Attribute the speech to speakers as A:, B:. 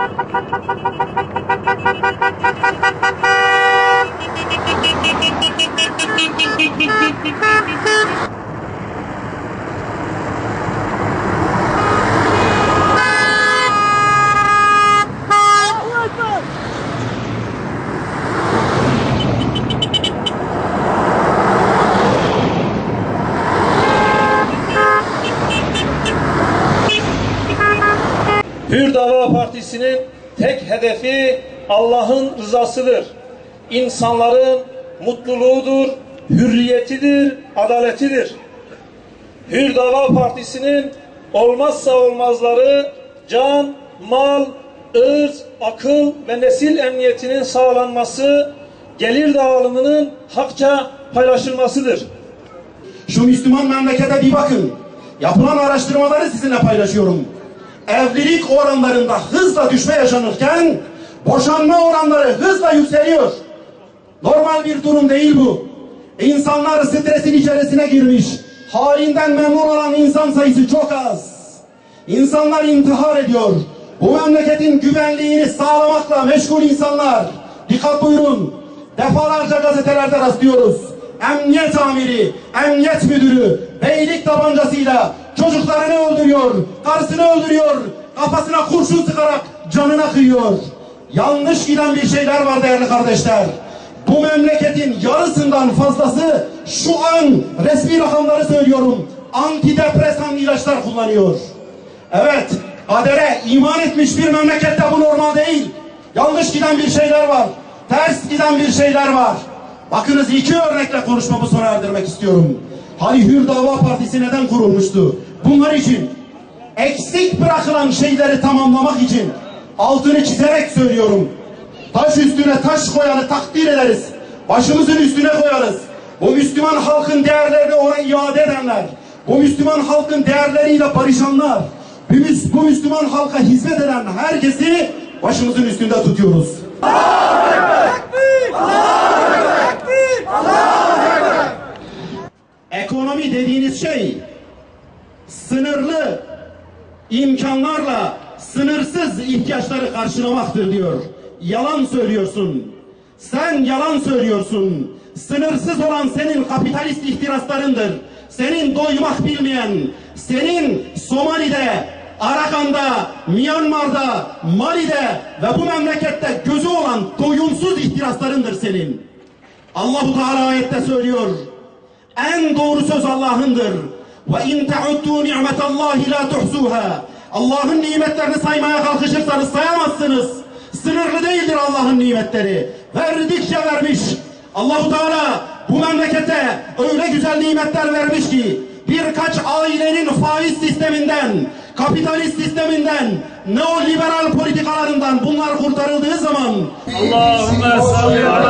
A: Thank you. Hür Dava Partisi'nin tek hedefi Allah'ın rızasıdır. İnsanların mutluluğudur, hürriyetidir, adaletidir. Hür Dava Partisi'nin olmazsa olmazları can, mal, ırz, akıl ve nesil emniyetinin sağlanması, gelir dağılımının hakça paylaşılmasıdır.
B: Şu Müslüman memlekete bir bakın. Yapılan araştırmaları sizinle paylaşıyorum. Evlilik oranlarında hızla düşme yaşanırken boşanma oranları hızla yükseliyor. Normal bir durum değil bu. İnsanlar stresin içerisine girmiş. Halinden memnun olan insan sayısı çok az. İnsanlar intihar ediyor. Bu memleketin güvenliğini sağlamakla meşgul insanlar. Dikkat buyurun. Defalarca gazetelerde rastlıyoruz. Emniyet amiri, emniyet müdürü beylik tabancasıyla çocuklarını öldürüyor, karısını öldürüyor, kafasına kurşun sıkarak canına kıyıyor. Yanlış giden bir şeyler var değerli kardeşler. Bu memleketin yarısından fazlası şu an resmi rakamları söylüyorum. Antidepresan ilaçlar kullanıyor. Evet, kadere iman etmiş bir memlekette bu normal değil. Yanlış giden bir şeyler var. Ters giden bir şeyler var. Bakınız iki örnekle konuşmamı sona erdirmek istiyorum. Hani Hür Dava Partisi neden kurulmuştu? Bunlar için eksik bırakılan şeyleri tamamlamak için altını çizerek söylüyorum. Taş üstüne taş koyanı takdir ederiz. Başımızın üstüne koyarız. Bu Müslüman halkın değerlerini ona iade edenler, bu Müslüman halkın değerleriyle barışanlar, bu, Müs- bu Müslüman halka hizmet eden herkesi başımızın üstünde tutuyoruz. Ekonomi dediğiniz şey sınırlı imkanlarla sınırsız ihtiyaçları karşılamaktır diyor. Yalan söylüyorsun. Sen yalan söylüyorsun. Sınırsız olan senin kapitalist ihtiraslarındır. Senin doymak bilmeyen, senin Somali'de, Arakan'da, Myanmar'da, Mali'de ve bu memlekette gözü olan doyumsuz ihtiraslarındır senin. Allahu Teala ayette söylüyor. En doğru söz Allah'ındır. Ve in ta'uddu ni'metallahi la tuhsuha. Allah'ın nimetlerini saymaya kalkışırsanız sayamazsınız. Sınırlı değildir Allah'ın nimetleri. Verdikçe vermiş. Allahu Teala bu memlekete öyle güzel nimetler vermiş ki birkaç ailenin faiz sisteminden, kapitalist sisteminden, neoliberal politikalarından bunlar kurtarıldığı zaman
A: Allahümme salli ala